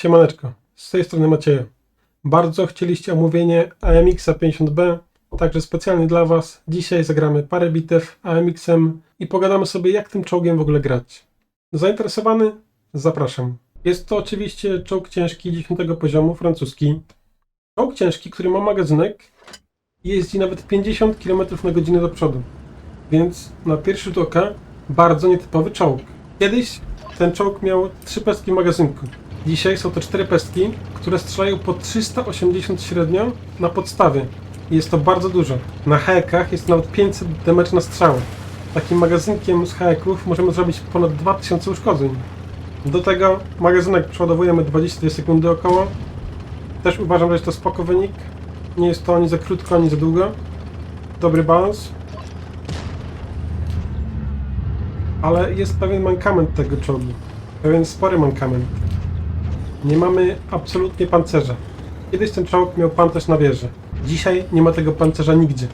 Siemaneczko, z tej strony Macieja. Bardzo chcieliście omówienie AMX-a 50B, także specjalnie dla Was dzisiaj zagramy parę bitew AMX-em i pogadamy sobie jak tym czołgiem w ogóle grać. Zainteresowany? Zapraszam. Jest to oczywiście czołg ciężki 10 poziomu, francuski. Czołg ciężki, który ma magazynek i jeździ nawet 50 km na godzinę do przodu. Więc na pierwszy rzut oka bardzo nietypowy czołg. Kiedyś ten czołg miał trzy pestki magazynku. Dzisiaj są to cztery pestki, które strzelają po 380 średnio na podstawie. Jest to bardzo dużo. Na hekach jest nawet 500 damage na strzałę. Takim magazynkiem z heków możemy zrobić ponad 2000 uszkodzeń. Do tego magazynek przeładowujemy 22 sekundy około. Też uważam, że jest to spoko wynik. Nie jest to ani za krótko, ani za długo. Dobry balans. Ale jest pewien mankament tego czołgu. Pewien spory mankament. Nie mamy absolutnie pancerza. Kiedyś ten czołg miał pancerz na wieży. Dzisiaj nie ma tego pancerza nigdzie.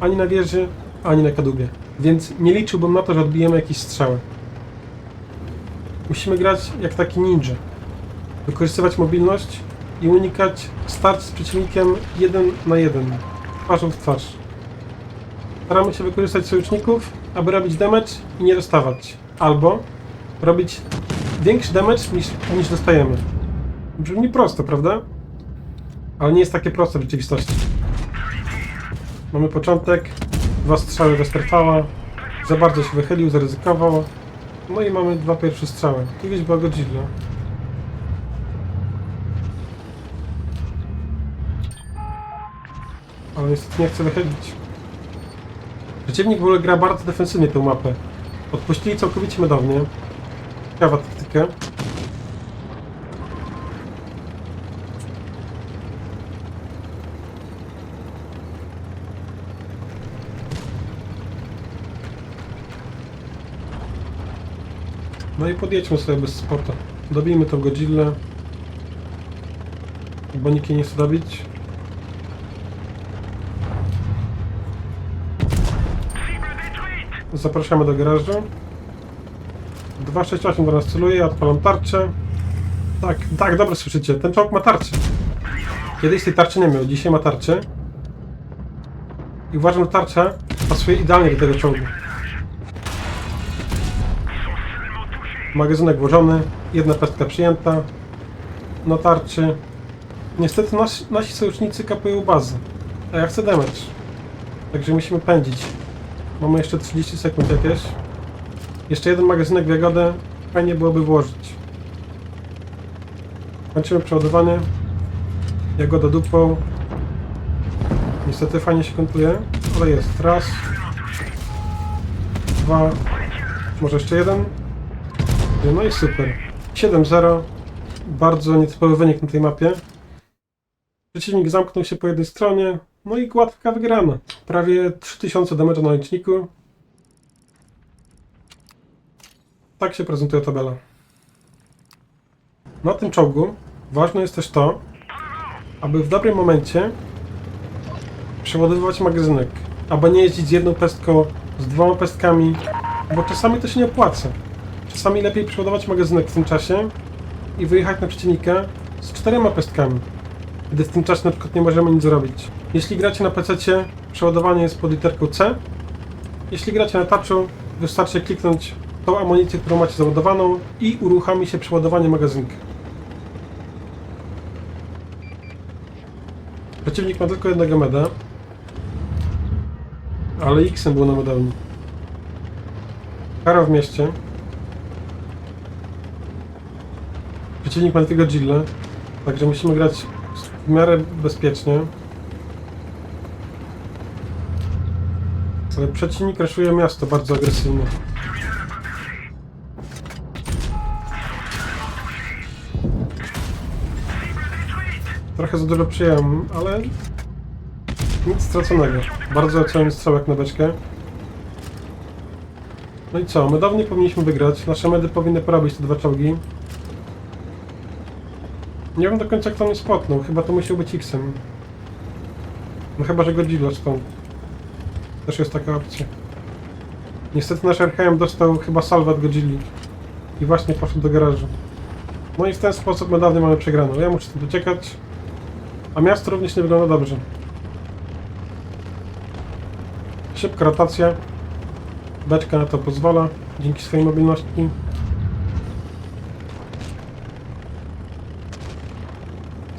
Ani na wieży, ani na kadłubie. Więc nie liczyłbym na to, że odbijemy jakieś strzały. Musimy grać jak taki ninja. Wykorzystywać mobilność i unikać starć z przeciwnikiem jeden na jeden. Twarzą w twarz. Staramy się wykorzystać sojuszników, aby robić damage i nie dostawać. Albo robić większy damage niż, niż dostajemy. Brzmi prosto, prawda? Ale nie jest takie proste w rzeczywistości. Mamy początek, dwa strzały Westerfała, za bardzo się wychylił, zaryzykował. No i mamy dwa pierwsze strzały. Tu gdzieś była Godzilla. Ale niestety nie chce wychylić. Przeciwnik w ogóle gra bardzo defensywnie tę mapę. Odpuścili całkowicie medownie. Ciekawa taktyka. No i podjedźmy sobie bez spota. Dobijmy tą Godzillę. Bo nikt jej nie chce dobić. Zapraszamy do garażu. 268 do nas celuje, odpalam tarczę. Tak, tak, dobrze słyszycie, ten czołg ma tarczę. Kiedyś tej tarczy nie miał, dzisiaj ma tarczę. I uważam, że tarcza pasuje idealnie do tego czołgu. Magazynek włożony, jedna pestka przyjęta. Na tarczy. Niestety nasi, nasi sojusznicy kapują bazę. A ja chcę damage. Także musimy pędzić. Mamy jeszcze 30 sekund jakieś. Jeszcze jeden magazynek w Jagodę. Fajnie byłoby włożyć. Kończymy przeładowanie. Jagoda dupą. Niestety fajnie się kontuje, ale jest. Raz. Dwa. Może jeszcze jeden. No i super. 7-0. Bardzo nietypowy wynik na tej mapie. Przeciwnik zamknął się po jednej stronie. No i gładka wygrana. Prawie 3000 damage na liczniku. Tak się prezentuje tabela. Na tym czołgu ważne jest też to, aby w dobrym momencie przeładowywać magazynek, aby nie jeździć z jedną pestką, z dwoma pestkami, bo czasami to się nie opłaca. Czasami lepiej przeładować magazynek w tym czasie i wyjechać na przeciwnika z czterema pestkami, gdy w tym czasie na przykład nie możemy nic zrobić. Jeśli gracie na PC, przeładowanie jest pod literką C. Jeśli gracie na touchu, wystarczy kliknąć tą amunicję, którą macie załadowaną i uruchomi się przeładowanie magazynka. Przeciwnik ma tylko jednego meda, ale X-em był na medowni. Kara w mieście. Przeciwnik ma tylko Gillę, także musimy grać w miarę bezpiecznie. Ale przeciwnik raszuje miasto bardzo agresywnie. Trochę za dużo przyjąłem, ale nic straconego. Bardzo oceniam strzałek na beczkę. No i co? Medownie powinniśmy wygrać. Nasze medy powinny porobić te dwa czołgi. Nie wiem do końca kto mnie spotnął. Chyba to musiał być X-em. No chyba, że Godzilla stąd. Też jest taka opcja. Niestety nasz RHM dostał chyba salwę od Godzilli. I właśnie poszedł do garażu. No i w ten sposób my dawno mamy przegraną. Ja muszę stąd uciekać. A miasto również nie wygląda dobrze. Szybka rotacja. Beczka na to pozwala, dzięki swojej mobilności.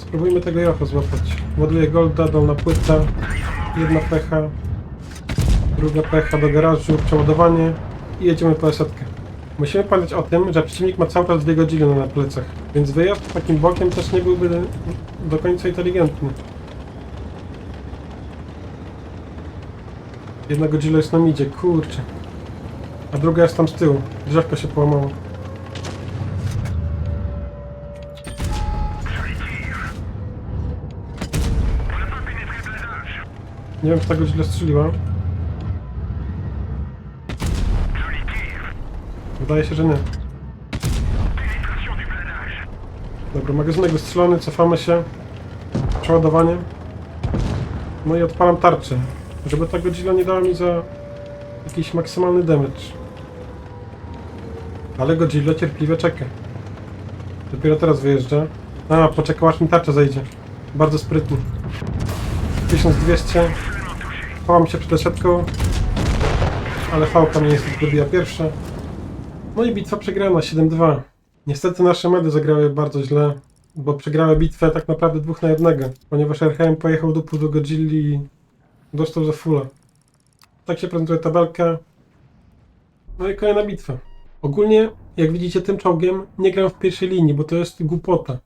Spróbujmy tego jocha złapać. Ładuję golda, dolna płyta, jedna pecha, druga pecha do garażu, przeładowanie i jedziemy po esetkę. Musimy pamiętać o tym, że przeciwnik ma cały czas dwie godziny na plecach, więc wyjazd takim bokiem też nie byłby do końca inteligentny. Jedna godzina jest na midzie, kurczę. A druga jest tam z tyłu. Drzewko się połamało. Nie wiem, czy ta godzina strzeliła. Wydaje się, że nie. Dobra, magazynek wystrzelony, cofamy się. Przeładowanie. No i odpalam tarczę. Żeby ta godzina nie dała mi za jakiś maksymalny damage. Ale Godzilla cierpliwie czeka. Dopiero teraz wyjeżdża. A, poczekał aż mi tarcza zejdzie. Bardzo sprytny. 1200. Chowam się przed setką. Ale fałka mnie niestety dobiła pierwsza. No i bitwa przegrana 7-2. Niestety nasze medy zagrały bardzo źle, bo przegrały bitwę tak naprawdę dwóch na jednego, ponieważ RHM pojechał do do Godzilli i dostał za fulla. Tak się prezentuje tabelka. No i kolejna bitwa. Ogólnie, jak widzicie, tym czołgiem nie gram w pierwszej linii, bo to jest głupota.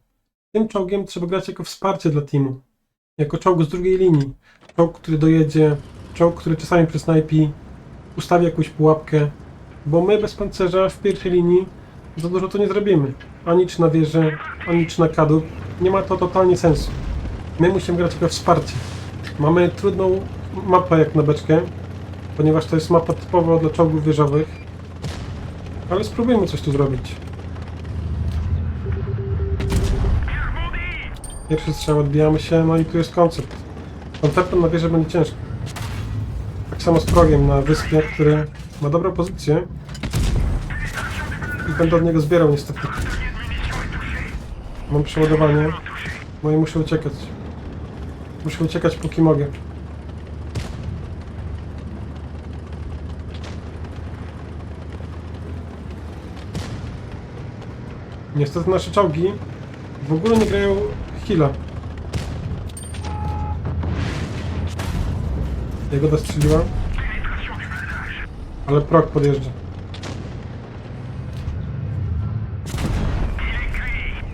Tym czołgiem trzeba grać jako wsparcie dla teamu. Jako czołg z drugiej linii. Czołg, który dojedzie, czołg, który czasami przysnajpi, ustawi jakąś pułapkę, bo my bez pancerza w pierwszej linii za dużo to nie zrobimy. Ani czy na wieżę, ani czy na kadłub. Nie ma to totalnie sensu. My musimy grać jako wsparcie. Mamy trudną mapę jak na beczkę, ponieważ to jest mapa typowa dla czołgów wieżowych. Ale spróbujmy coś tu zrobić. Pierwszy strzał odbijamy się, no i tu jest koncept. Konceptem na wieżę będzie ciężko. Tak samo z progiem na wyspie, który ma dobrą pozycję. I będę od niego zbierał niestety. Mam przeładowanie. No i muszę uciekać. Muszę uciekać póki mogę. Niestety nasze czołgi w ogóle nie grają heala. Jego strzeliła. Ale prok podjeżdża.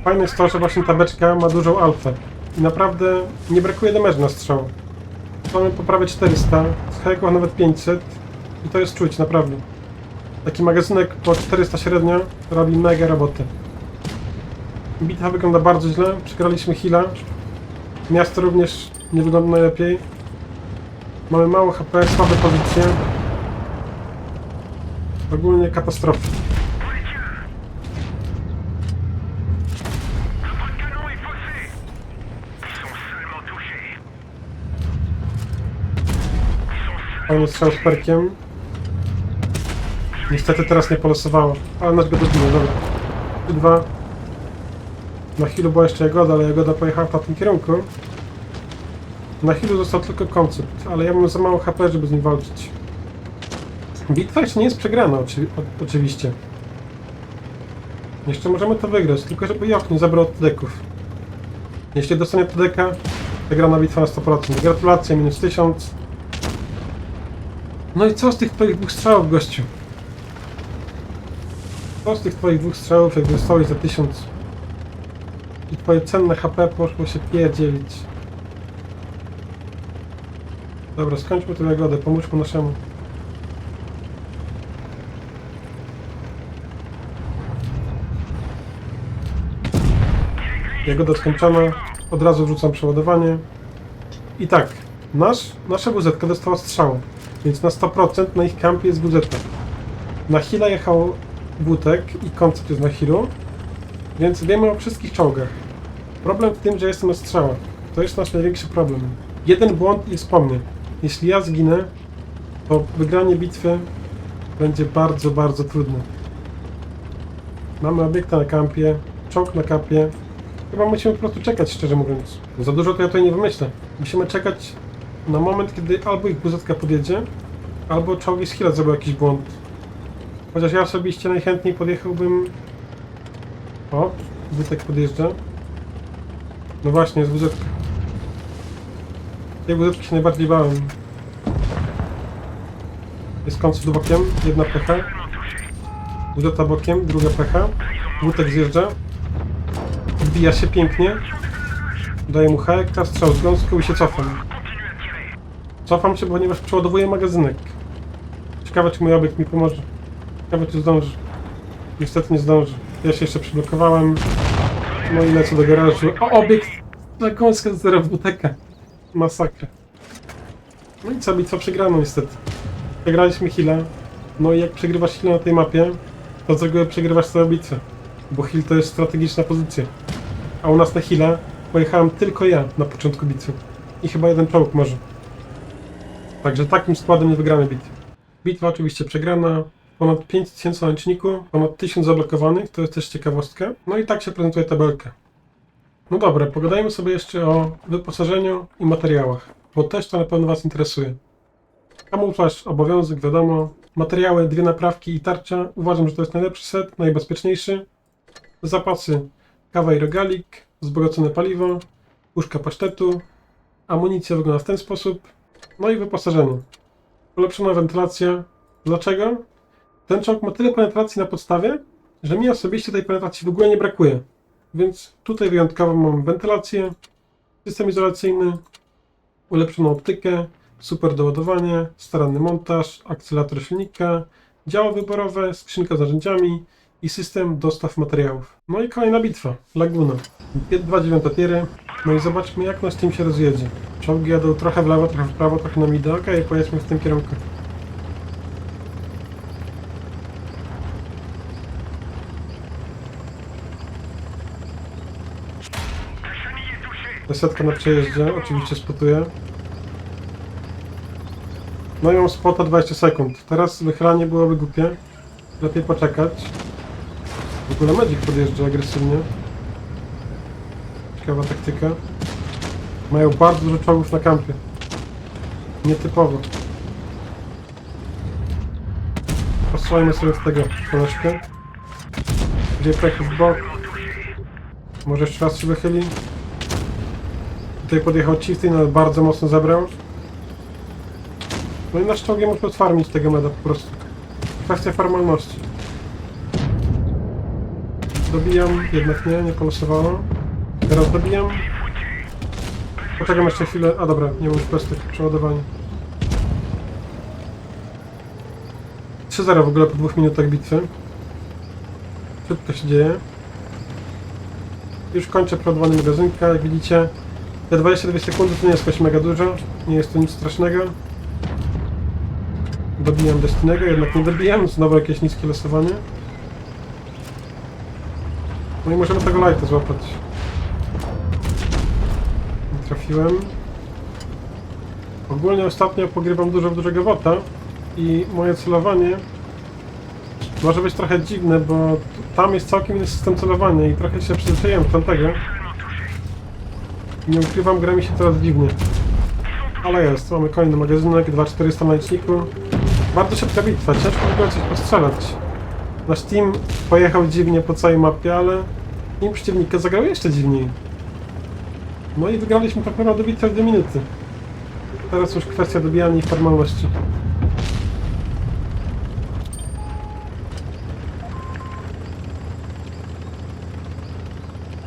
Fajne jest to, że właśnie ta beczka ma dużą alfę. I naprawdę nie brakuje damage'u na strzał. Mamy po prawie 400, z hajaków nawet 500. I to jest czuć, naprawdę. Taki magazynek po 400 średnio robi mega robotę. Bitwa wygląda bardzo źle, przegraliśmy Hila. Miasto również nie wygląda najlepiej. Mamy mało HP, słabe pozycje. Ogólnie katastrofa. Fajny strzał z perkiem. Niestety teraz nie polosowało, ale nasz go dobiło, dobra. Dwa. Na Hilu była jeszcze Jagoda, ale Jagoda pojechała w tamtym kierunku. Na Hilu został tylko koncept, ale ja mam za mało HP, żeby z nim walczyć. Bitwa jeszcze nie jest przegrana, oczy, oczywiście. Jeszcze możemy to wygrać, tylko żeby Joch nie zabrał deków. Jeśli dostanie TDK, wygrana bitwa na 100%. Gratulacje, minus 1000. No i co z tych twoich dwóch strzałów, gościu? Co z tych twoich dwóch strzałów, jak dostałeś za 1000? I twoje cenne HP poszło się pierdzielić. Dobra, skończmy tę jagodę, pomóżmy naszemu. Jagoda skończona, od razu wrzucam przeładowanie. I tak, nasz, nasza WZ dostała strzał, więc na 100% na ich kampie jest WZ. Na Hila jechał Wutek i koncept jest na Hilu, więc wiemy o wszystkich czołgach. Problem w tym, że jestem na strzałach. To jest nasz największy problem. Jeden błąd jest po mnie. Jeśli ja zginę, to wygranie bitwy będzie bardzo, bardzo trudne. Mamy obiekta na kampie. czołg na kapie. Chyba musimy po prostu czekać, szczerze mówiąc. Za dużo to ja tutaj nie wymyślę. Musimy czekać na moment, kiedy albo ich buzetka podjedzie, albo czołgi z Hila zrobił jakiś błąd. Chociaż ja osobiście najchętniej podjechałbym... O, buzetek podjeżdża. No właśnie, jest buzetka. Tej buzetki się najbardziej bałem. Jest z bokiem, jedna pecha. Buzeta bokiem, druga pecha. Butek zjeżdża. Wbija się pięknie. Daję mu hekta, strzał z gąską i się cofam. Cofam się, ponieważ przeładowuję magazynek. Ciekawe, czy mój obiekt mi pomoże. Ciekawe, czy zdąży. Niestety nie zdąży. Ja się jeszcze przyblokowałem. No i lecę do garażu. O, obiekt! Na gąskę zero WTK. Masakra. No i co, bitwa przegrano niestety. Przegraliśmy Hila. No i jak przegrywasz Hila na tej mapie, to z reguły przegrywasz całą bitwę. Bo Hill to jest strategiczna pozycja. A u nas na Hila pojechałem tylko ja na początku bitwy. I chyba jeden czołg może. Także takim składem nie wygramy bitwy. Bitwa oczywiście przegrana. Ponad 5000 na liczniku, ponad 1000 zablokowanych, to jest też ciekawostka. No i tak się prezentuje tabelka. No dobra, pogadajmy sobie jeszcze o wyposażeniu i materiałach, bo też to na pewno Was interesuje. Kamuflaż, obowiązek, wiadomo. Materiały, dwie naprawki i tarcza. Uważam, że to jest najlepszy set, najbezpieczniejszy. Zapasy, kawa i rogalik, wzbogacone paliwo, puszka pasztetu, amunicja wygląda w ten sposób. No i wyposażenie. Ulepszona wentylacja. Dlaczego? Ten czołg ma tyle penetracji na podstawie, że mi osobiście tej penetracji w ogóle nie brakuje. Więc tutaj wyjątkowo mam wentylację, system izolacyjny, ulepszoną optykę, super doładowanie, staranny montaż, akcelerator silnika, działa wyborowe, skrzynka z narzędziami i system dostaw materiałów. No i kolejna bitwa, Laguna. Dwa dziewiąte tiry. No i zobaczmy jak nasz team się rozjedzie. Czołgi jadą trochę w lewo, trochę w prawo, trochę nam idzie. Okej, pojedźmy w tym kierunku. Desetka na przejeździe, oczywiście spotuję. No i mam spota 20 sekund. Teraz wychylanie byłoby głupie. Lepiej poczekać. W ogóle Magic podjeżdża agresywnie. Ciekawa taktyka. Mają bardzo dużo czołgów na kampie. Nietypowo. Posłuchajmy sobie z tego koleżkę. Gdzie w bok. Może jeszcze raz się wychyli. Tutaj podjechał Chieftain, ale bardzo mocno zabrał. No i nasz czołgiem muszę odfarmić tego meda po prostu. Kwestia formalności. Dobijam, jednak nie, nie polosowało. Teraz dobijam. Poczekam jeszcze chwilę. A dobra, nie mam już pestek, przeładowanie. 3-0 w ogóle po dwóch minutach bitwy. Szybko się dzieje. Już kończę przeładowanie magazynka, jak widzicie. Te 22 sekundy to nie jest jakoś mega dużo, nie jest to nic strasznego. Dobijam Destinego, jednak nie dobijam, znowu jakieś niskie losowanie. No i możemy tego lighta złapać. Nie trafiłem. Ogólnie ostatnio pogrywam dużo w dużego wota i moje celowanie może być trochę dziwne, bo tam jest całkiem inny system celowania i trochę się przyzwyczaiłem do tamtego. Nie ukrywam, gra mi się teraz dziwnie. Ale jest, mamy kolejny magazynek, 2400 na liczniku. Bardzo szybka bitwa, ciężko w coś postrzelać. Nasz team pojechał dziwnie po całej mapie, ale team przeciwnika zagrał jeszcze dziwniej. No i wygraliśmy tak naprawdę bitwę w 2 minuty. Teraz już kwestia dobijania i formalności.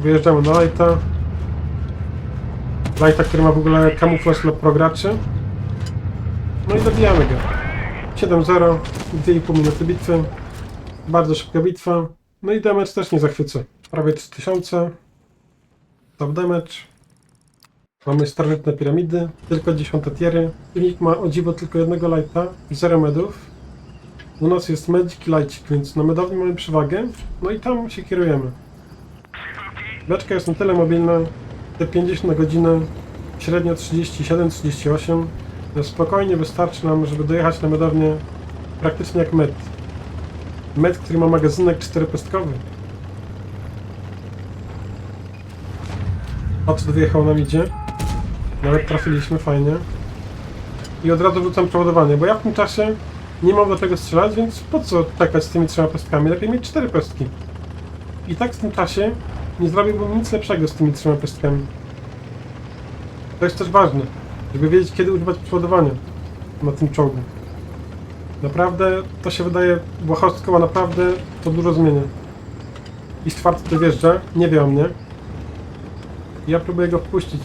Wyjeżdżamy na lighta. Lighta, który ma w ogóle kamuflaż dla prograczy. No i dobijamy go. 7-0, 2,5 minuty bitwy. Bardzo szybka bitwa. No i damage też nie zachwyca. Prawie 3000. Top damage. Mamy starożytne piramidy, tylko 10 tiery. Silnik ma o dziwo tylko jednego lighta, 0 medów. U nas jest medic i lightcik, więc na medowni mamy przewagę. No i tam się kierujemy. Beczka jest na tyle mobilna, te 50 na godzinę, średnio 37-38. No Spokojnie wystarczy nam, żeby dojechać na medownię praktycznie jak med. Med, który ma magazynek czteropestkowy. Ocet wyjechał nam idzie. Nawet trafiliśmy, fajnie. I od razu rzucam przeładowanie, bo ja w tym czasie nie mam do czego strzelać, więc po co czekać z tymi trzema pestkami? Lepiej mieć cztery pestki. I tak w tym czasie nie zrobiłbym nic lepszego z tymi trzema pestkami. To jest też ważne, żeby wiedzieć kiedy używać przeładowania na tym czołgu. Naprawdę to się wydaje błahostką, a naprawdę to dużo zmienia. I czwarty tu wjeżdża, nie wie o mnie. Ja próbuję go wpuścić.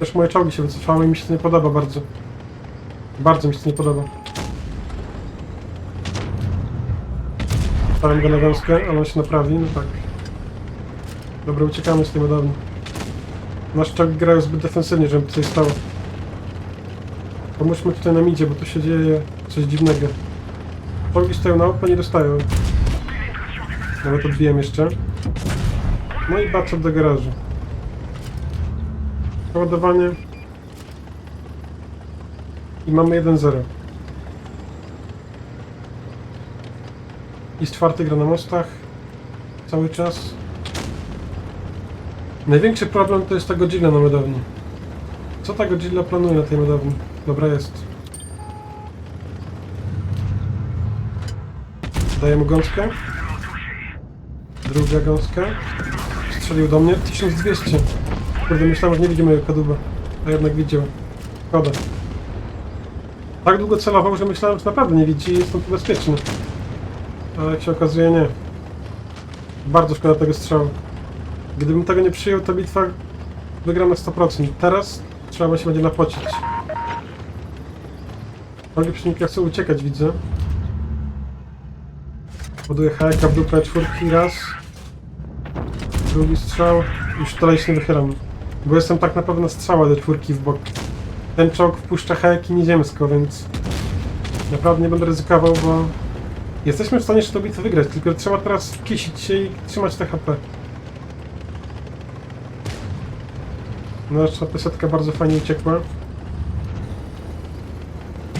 Też moje czołgi się wycofały i mi się to nie podoba bardzo. Bardzo mi się to nie podoba. Staram go na gąskę, ale on się naprawi, no tak. Dobra, uciekamy z tej medowni. Nasz czołgi grają zbyt defensywnie, żeby coś stało. Pomóżmy tutaj nam idzie, bo tu się dzieje coś dziwnego. Czołgi stoją na oko, nie dostają. Nawet odbiłem jeszcze. No i baczę do garażu. Przeładowanie. I mamy 1-0. I czwarty gra na mostach. Cały czas. Największy problem to jest ta Godzilla na medowni. Co ta Godzilla planuje na tej medowni? Dobra jest. Dajemy gąskę. Druga gąska. Strzelił do mnie. 1200. Kurde, myślałem, że nie widzimy jego kadłuba. A jednak widział. Szkoda. Tak długo celował, że myślałem, że naprawdę nie widzi i jestem tu bezpieczny. Ale jak się okazuje, nie. Bardzo szkoda tego strzału. Gdybym tego nie przyjął, to bitwa wygra na 100%. Teraz trzeba się będzie napocić. Drogi przeciwnika chcą uciekać, widzę. Poduję hajka w dupę czwórki raz. Drugi strzał. Już tutaj się nie wychylam. Bo jestem tak na pewno strzała do czwórki w bok. Ten czołg wpuszcza hajki nieziemsko, więc... Naprawdę nie będę ryzykował, bo... Jesteśmy w stanie jeszcze tę bitwę wygrać, tylko trzeba teraz kisić się i trzymać te HP. Nasza pesetka bardzo fajnie uciekła.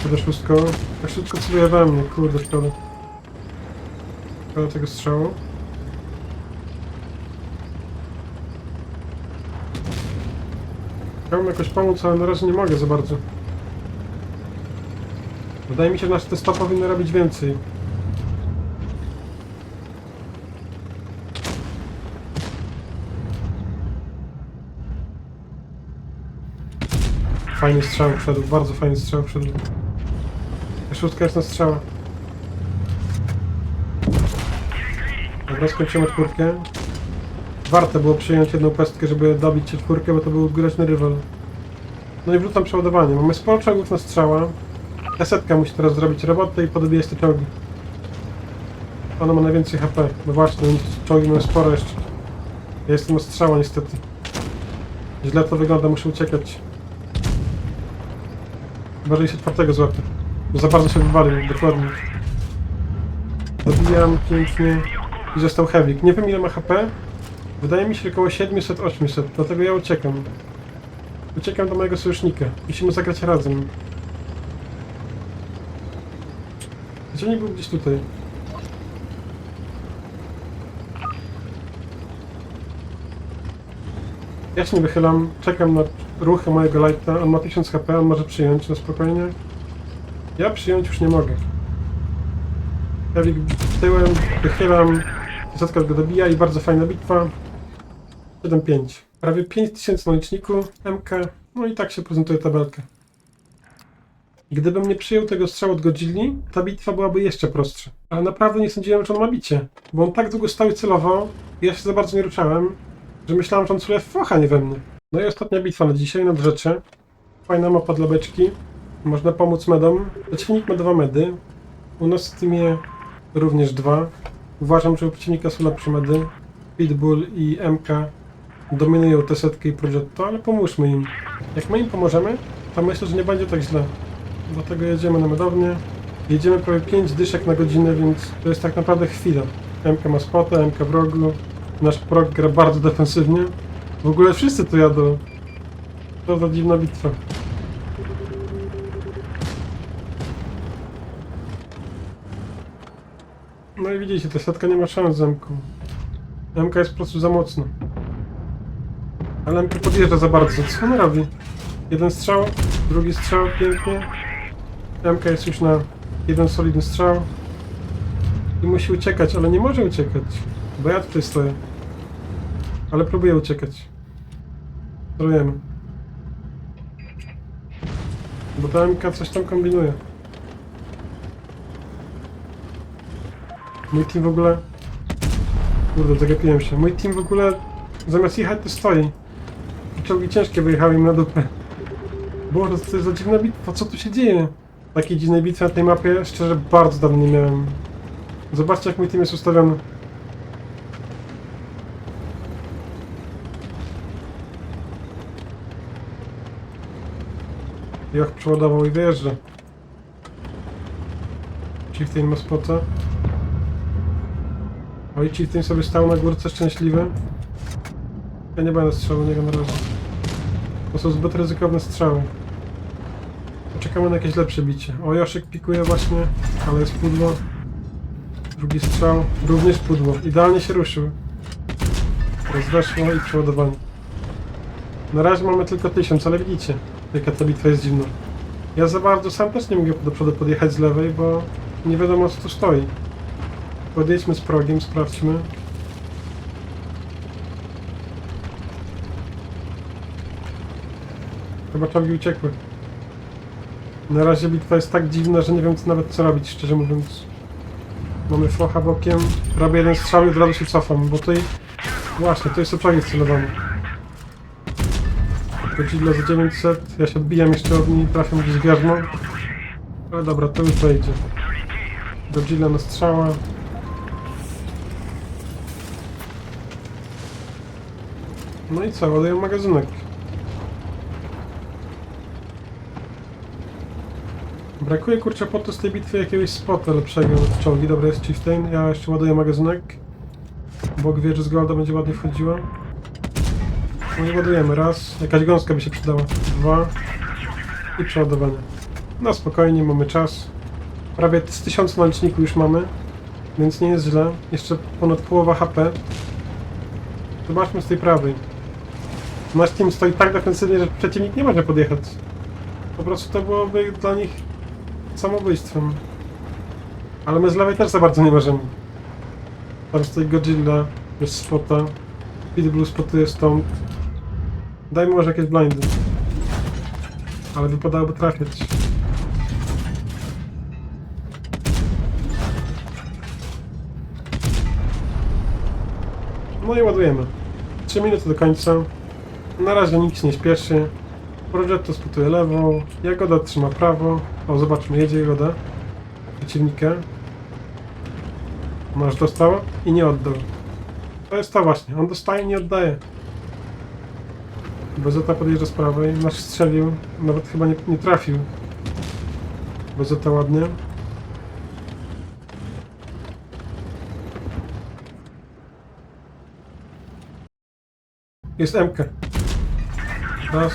Kurde szóstko. Tak szybko celuje we mnie, kurde szkoda. Szkoda tego strzału. Chciałbym jakoś pomóc, ale na razie nie mogę za bardzo. Wydaje mi się, że nasz testo powinny robić więcej. Fajny strzał wszedł, bardzo fajny strzał wszedł. Szóstka jest na strzała. Dobra, skończymy czwórkę. Warto było przyjąć jedną pestkę, żeby dobić się czwórkę, bo to był groźny rywal. No i wrzucam przeładowanie. Mamy sporo czołgów na strzała. Esetka musi teraz zrobić robotę i podobijać te czołgi. Ona ma najwięcej HP. No właśnie, czołgi mają sporo jeszcze. Ja jestem na strzała niestety. Źle to wygląda, muszę uciekać. Że się czwartego złapie. Bo za bardzo się wywalił, dokładnie. Dobijam pięknie i został Hewik. Nie wiem ile ma HP. Wydaje mi się około 700-800, dlatego ja uciekam. Uciekam do mojego sojusznika. Musimy zagrać razem. Gdzie nie był gdzieś tutaj? Ja się nie wychylam, czekam na ruchy mojego lighta. On ma 1000 HP, on może przyjąć na spokojnie. Ja przyjąć już nie mogę. Jawik tyłem, wychylam, Zatka go dobija i bardzo fajna bitwa. 7-5. Prawie 5000 na liczniku, MK, no i tak się prezentuje tabelka. Gdybym nie przyjął tego strzału od Godzilli, ta bitwa byłaby jeszcze prostsza. Ale naprawdę nie sądziłem, że on ma bicie, bo on tak długo stał i celował, ja się za bardzo nie ruszałem, że myślałem, że on celuje w focha, nie we mnie. No i ostatnia bitwa na dzisiaj, nad rzeczy. Fajna mapa dla beczki. Można pomóc medom. Przeciwnik ma dwa medy. U nas w teamie również dwa. Uważam, że u przeciwnika są lepsze medy. Pitbull i MK dominują tę setkę i Progetto, ale pomóżmy im. Jak my im pomożemy, to myślę, że nie będzie tak źle. Dlatego jedziemy na medownię. Jedziemy prawie 5 dyszek na godzinę, więc to jest tak naprawdę chwila. MK ma spota, MK w rogu. Nasz prog gra bardzo defensywnie. W ogóle wszyscy tu jadą. To za dziwna bitwa. No i widzicie, ta setka nie ma szans z MK. MK jest po prostu za mocna. Ale MK podjeżdża za bardzo. Co on robi? Jeden strzał, drugi strzał, pięknie. MK jest już na jeden solidny strzał. I musi uciekać, ale nie może uciekać. Bo ja tutaj stoję. Ale próbuję uciekać. Bo ta MK coś tam kombinuje. Mój team w ogóle... Kurde, zagapiłem się. Mój team w ogóle zamiast jechać to stoi. Czołgi ciężkie wyjechały im na dupę. Boże, to jest za dziwna bitwa? Co tu się dzieje? Takiej dziwnej bitwy na tej mapie szczerze bardzo dawno nie miałem. Zobaczcie jak mój team jest ustawiony. Joch przeładował i wyjeżdża. Chieftain ma spota. Oj, Chieftain sobie stał na górce szczęśliwy. Ja nie będę strzelał do niego na razie. To są zbyt ryzykowne strzały. Poczekamy na jakieś lepsze bicie. O, Joszek pikuje właśnie, ale jest pudło. Drugi strzał, również pudło. Idealnie się ruszył. Teraz weszło i przeładowanie. Na razie mamy tylko 1000, ale widzicie, jaka ta bitwa jest dziwna. Ja za bardzo sam też nie mogę do przodu podjechać z lewej, bo nie wiadomo co tu stoi. Podjedźmy z progiem, sprawdźmy. Chyba czołgi uciekły. Na razie bitwa jest tak dziwna, że nie wiem co, nawet co robić, szczerze mówiąc. Mamy focha bokiem, robię jeden strzał i od razu się cofam, bo tutaj... Właśnie, to jest to czołgi celowane. Godzilla za 900, ja się odbijam jeszcze od niej, trafiam gdzieś jarzmo. Ale dobra, to już wejdzie. Godzilla na strzała. No i co, ładuję magazynek. Brakuje kurczę po to z tej bitwy jakiegoś spota lepszego od czołgi. Dobra, jest Chieftain. Ja jeszcze ładuję magazynek. Bóg wie, że z Golda będzie ładnie wchodziła. No ładujemy. Raz. Jakaś gąska by się przydała. Dwa. I przeładowanie. No spokojnie, mamy czas. Prawie z 1000 na liczniku już mamy. Więc nie jest źle. Jeszcze ponad połowa HP. Zobaczmy z tej prawej. Nasz team stoi tak defensywnie, że przeciwnik nie może podjechać. Po prostu to byłoby dla nich samobójstwem. Ale my z lewej też za bardzo nie możemy. Tam stoi Godzilla, jest spota. Pitbull spotuje stąd. Dajmy może jakieś blindy. Ale wypadałoby trafiać. No i ładujemy. 3 minuty do końca. Na razie nikt się nie śpieszy. Progetto spotuje lewą, Jagoda trzyma prawo. O, zobaczmy, jedzie Jagoda. Przeciwnika. Masz dostał i nie oddał. To jest to właśnie, on dostaje i nie oddaje. Bezeta podjeżdża z prawej, nasz strzelił, nawet chyba nie, nie trafił. Bezeta ładnie. Jest MK. Raz.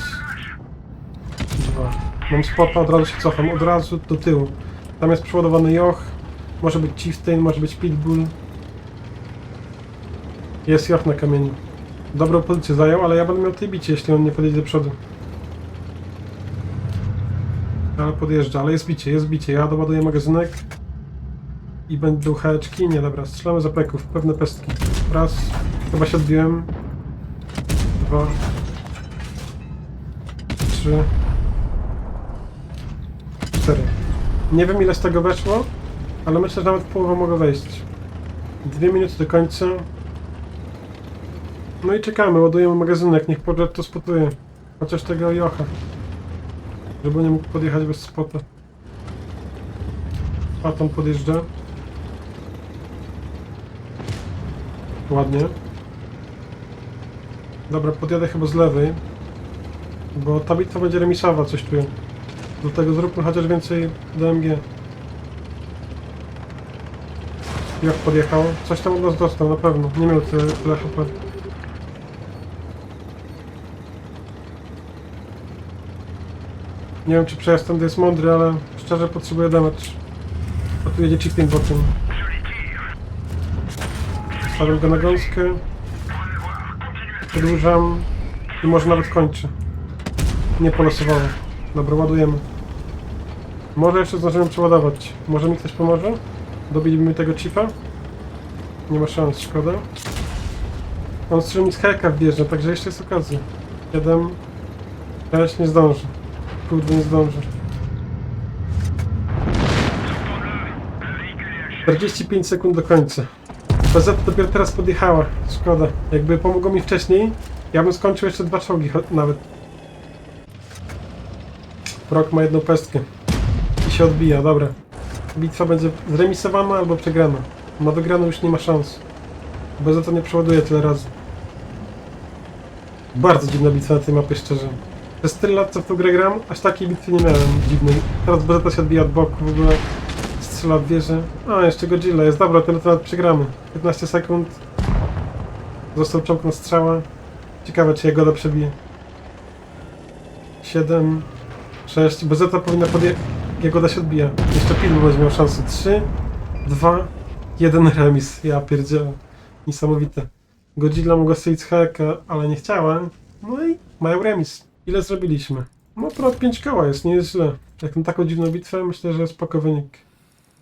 Dwa. Mam spota, od razu się cofam, od razu do tyłu. Tam jest przeładowany Joch. Może być Chieftain, może być Pitbull. Jest Joch na kamieniu. Dobrą pozycję zajął, ale ja będę miał tej bicie, jeśli on nie podjedzie do przodu. Ale podjeżdża, ale jest bicie, jest bicie. Ja doładuję magazynek. I będą haeczki. Nie, dobra, strzelamy za pleków. Pewne pestki. Raz. Chyba się odbiłem. Dwa. Trzy. Cztery. Nie wiem ile z tego weszło, ale myślę, że nawet połowa mogła wejść. Dwie minuty do końca. No i czekamy, ładujemy magazynek, niech Podrzet to spotuje. Chociaż tego Jocha. Żeby nie mógł podjechać bez spota. Paton podjeżdża. Ładnie. Dobra, podjadę chyba z lewej. Bo ta bitwa będzie remisowa, coś czuję. Do tego zróbmy chociaż więcej DMG. Jak podjechał? Coś tam od nas dostał, na pewno. Nie miał tyle HP. Nie wiem, czy przejazd tędy jest mądry, ale szczerze potrzebuję damage. A tu jedzie Chieftain bokiem. Stawiam go na gąskę. Przedłużam. I może nawet kończy. Nie polosowało. Dobra, ładujemy. Może jeszcze zdążymy przeładować. Może mi ktoś pomoże? Dobiliśmy tego chipa? Nie ma szans, szkoda. On strzelił mi z heka wbierze, także jeszcze jest okazja. 7. Teraz nie zdąży. Kurde, nie zdąży. 45 sekund do końca. PZ dopiero teraz podjechała. Szkoda. Jakby pomogło mi wcześniej, ja bym skończył jeszcze dwa czołgi nawet. Prok ma jedną pestkę. I się odbija, dobra. Bitwa będzie zremisowana albo przegrana. Na wygraną już nie ma szans. Bo za to nie przeładuje tyle razy. Bardzo dziwna bitwa na tej mapie, szczerze. Przez tyle lat, co w tą grę gram, aż takiej bitwy nie miałem dziwnej. Teraz BZ się odbija od boku w ogóle. Strzela w wieżę. A, jeszcze Godzilla jest. Dobra, ten temat przegramy. 15 sekund. Został czołg strzała. Ciekawe, czy Jagoda przebije. 7, 6. Bezeta powinna podje... Jagoda się odbija. Jeszcze Pitbull będzie miał szansę. 3, 2, 1 remis. Ja pierdzielę. Niesamowite. Godzilla mogła strzelić z heka, ale nie chciała. No i mają remis. Ile zrobiliśmy? No to 5 koła jest, nie jest źle. Jak na taką dziwną bitwę, myślę, że spoko wynik.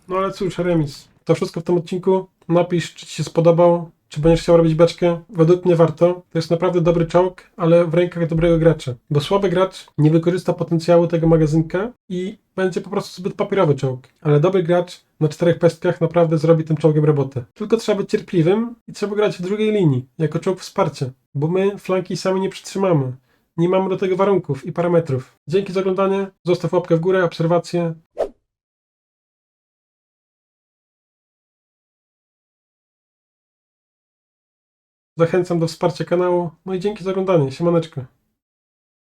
No ale cóż, remis. To wszystko w tym odcinku. Napisz, czy Ci się spodobał, czy będziesz chciał robić beczkę. Według mnie warto. To jest naprawdę dobry czołg, ale w rękach dobrego gracza. Bo słaby gracz nie wykorzysta potencjału tego magazynka i będzie po prostu zbyt papierowy czołg. Ale dobry gracz na czterech pestkach naprawdę zrobi tym czołgiem robotę. Tylko trzeba być cierpliwym i trzeba grać w drugiej linii, jako czołg wsparcia. Bo my flanki sami nie przytrzymamy. Nie mamy do tego warunków i parametrów. Dzięki za oglądanie. Zostaw łapkę w górę, obserwację. Zachęcam do wsparcia kanału. No i dzięki za oglądanie. Siemaneczko.